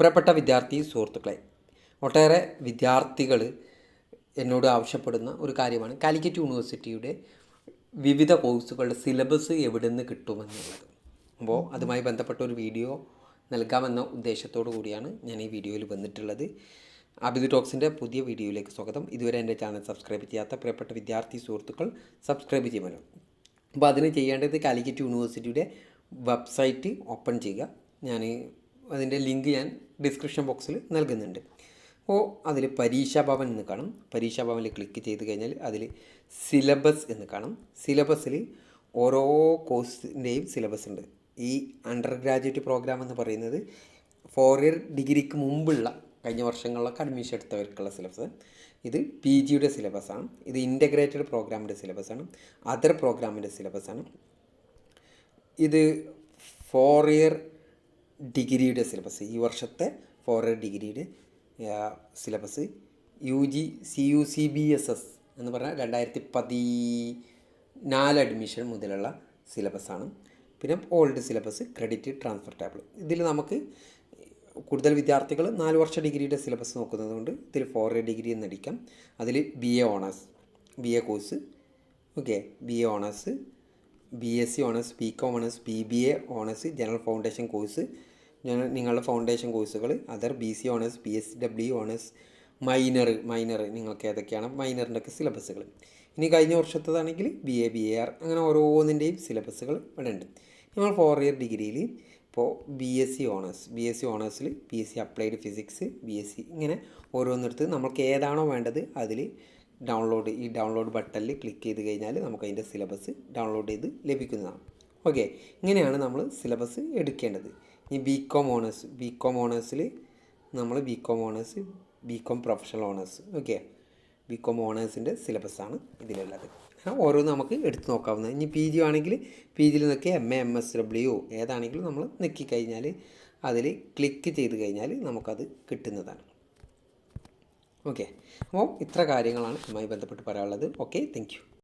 പ്രിയപ്പെട്ട വിദ്യാർത്ഥി സുഹൃത്തുക്കളെ ഒട്ടേറെ വിദ്യാർത്ഥികൾ എന്നോട് ആവശ്യപ്പെടുന്ന ഒരു കാര്യമാണ് കാലിക്കറ്റ് യൂണിവേഴ്സിറ്റിയുടെ വിവിധ കോഴ്സുകളുടെ സിലബസ് എവിടെ നിന്ന് കിട്ടുമെന്നുള്ളത്. അപ്പോൾ അതുമായി ബന്ധപ്പെട്ട ഒരു വീഡിയോ നൽകാമെന്ന ഉദ്ദേശത്തോടു കൂടിയാണ് ഞാൻ ഈ വീഡിയോയിൽ വന്നിട്ടുള്ളത്. അബിദ് ടോക്സിന്റെ പുതിയ വീഡിയോയിലേക്ക് സ്വാഗതം. ഇതുവരെ എന്റെ ചാനൽ സബ്സ്ക്രൈബ് ചെയ്യാത്ത പ്രിയപ്പെട്ട വിദ്യാർത്ഥി സുഹൃത്തുക്കൾ സബ്സ്ക്രൈബ് ചെയ്യുമല്ലോ. അപ്പോൾ അതിന് ചെയ്യേണ്ടത് കാലിക്കറ്റ് യൂണിവേഴ്സിറ്റിയുടെ വെബ്സൈറ്റ് ഓപ്പൺ ചെയ്യുക. ഞാൻ അതിന്റെ ലിങ്ക് ഞാൻ ഡിസ്ക്രിപ്ഷൻ ബോക്സിൽ നൽകുന്നുണ്ട്. അപ്പോൾ അതിൽ പരീക്ഷാ ഭവൻ എന്ന് കാണും. പരീക്ഷാ ഭവനിൽ ക്ലിക്ക് ചെയ്ത് കഴിഞ്ഞാൽ അതിൽ സിലബസ് എന്ന് കാണും. സിലബസിൽ ഓരോ കോഴ്സിന്റെയും സിലബസ് ഉണ്ട്. ഈ അണ്ടർ ഗ്രാജുവേറ്റ് പ്രോഗ്രാം എന്ന് പറയുന്നത് ഫോർ ഇയർ ഡിഗ്രിക്ക് മുമ്പുള്ള കഴിഞ്ഞ വർഷങ്ങളിലൊക്കെ അഡ്മിഷൻ എടുത്തവർക്കുള്ള സിലബസ്. ഇത് പി ജിയുടെ സിലബസാണ്. ഇത് ഇന്റഗ്രേറ്റഡ് പ്രോഗ്രാമിന്റെ സിലബസാണ്. അതർ പ്രോഗ്രാമിന്റെ സിലബസാണ്. ഇത് ഫോർ ഇയർ ഡിഗ്രിയുടെ സിലബസ്. ഈ വർഷത്തെ ഫോർ ഇയർ ഡിഗ്രിയുടെ syllabus. U G C U C B S S എന്ന് പറഞ്ഞാൽ രണ്ടായിരത്തി പതിനാല് അഡ്മിഷൻ മുതലുള്ള സിലബസാണ്. പിന്നെ old syllabus credit transfer table ഇതിൽ നമുക്ക് കൂടുതൽ വിദ്യാർത്ഥികൾ നാല് വർഷ ഡിഗ്രിയുടെ സിലബസ് നോക്കുന്നത് കൊണ്ട് ഇതിൽ ഫോർ ഇയർ ഡിഗ്രി എന്നടിക്കാം അതിൽ B A honours B A course okay B A honours B S C honours B com honours B B A honours general foundation course നിങ്ങളുടെ ഫൗണ്ടേഷൻ കോഴ്സുകൾ other B C honours B S W honours minor minor നിങ്ങൾക്ക് ഏതൊക്കെയാണ്? മൈനറിന്റെ ഒക്കെ സിലബസുകൾ ഇനി കഴിഞ്ഞ വർഷത്തതാണെങ്കിൽ B A B A R അങ്ങനെ ഓരോന്നിന്റെയും സിലബസുകൾ ഇവിടെ ഉണ്ട്. നിങ്ങൾ ഫോർ ഇയർ ഡിഗ്രിയിൽ ഇപ്പോൾ B S C honours B S C ഓണേഴ്സിൽ B S C applied physics B S C ഇങ്ങനെ ഓരോന്നിടത്ത് നമുക്ക് ഏതാണോ വേണ്ടത് അതിൽ ഡൗൺലോഡ് ഈ ഡൗൺലോഡ് ബട്ടണിൽ ക്ലിക്ക് ചെയ്ത് കഴിഞ്ഞാൽ നമുക്ക് അതിന്റെ സിലബസ് ഡൗൺലോഡ് ചെയ്ത് ലഭിക്കുന്നതാണ്. ഓക്കെ ഇങ്ങനെയാണ് നമ്മൾ സിലബസ് എടുക്കേണ്ടത്. ഈ B com honours B com ഓണേഴ്സിൽ നമ്മൾ B com honours B com professional honours okay B com ഓണേഴ്സിന്റെ സിലബസാണ് ഇതിലുള്ളത്. ഓരോന്ന് നമുക്ക് എടുത്ത് നോക്കാവുന്നത് ഇനി പി ജി ആണെങ്കിൽ പി ജിയിൽ നിന്നൊക്കെ M A M S W ഏതാണെങ്കിലും നമ്മൾ നെക്കി കഴിഞ്ഞാൽ അതിൽ ക്ലിക്ക് ചെയ്ത് കഴിഞ്ഞാൽ നമുക്കത് കിട്ടുന്നതാണ്. ഓക്കെ. അപ്പോൾ ഇത്ര കാര്യങ്ങളാണ് ഇതുമായി ബന്ധപ്പെട്ട് പറയാനുള്ളത്. Okay thank